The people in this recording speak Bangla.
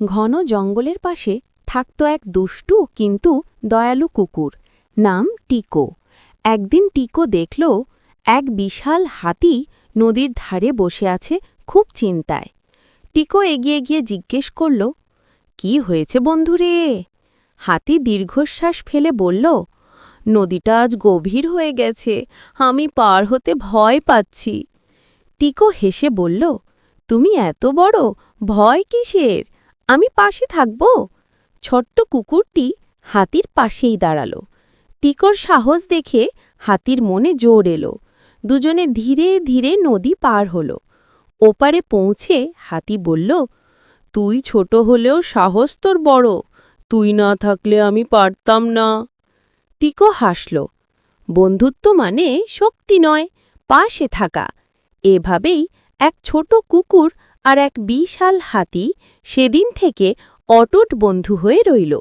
ঘন জঙ্গলের পাশে থাকত এক দুষ্টু কিন্তু দয়ালু কুকুর, নাম টিকো। একদিন টিকো দেখল, এক বিশাল হাতি নদীর ধারে বসে আছে খুব চিন্তায়। টিকো এগিয়ে গিয়ে জিজ্ঞেস করল, কি হয়েছে বন্ধুরে? হাতি দীর্ঘশ্বাস ফেলে বলল, নদীটা আজ গভীর হয়ে গেছে, আমি পার হতে ভয় পাচ্ছি। টিকো হেসে বলল, তুমি এত বড়, ভয় কিসের? আমি পাশে থাকব? ছোট্ট কুকুরটি হাতির পাশেই দাঁড়াল। টিকোর সাহস দেখে হাতির মনে জোর এলো। দুজনে ধীরে ধীরে নদী পার হল। ওপারে পৌঁছে হাতি বলল, তুই ছোট হলেও সাহস তোর বড়। তুই না থাকলে আমি পারতাম না। টিকো হাসল, বন্ধুত্ব মানে শক্তি নয়, পাশে থাকা। এভাবেই এক ছোট কুকুর আর এক বিশাল হাতি সেদিন থেকে অটুট বন্ধু হয়ে রইল।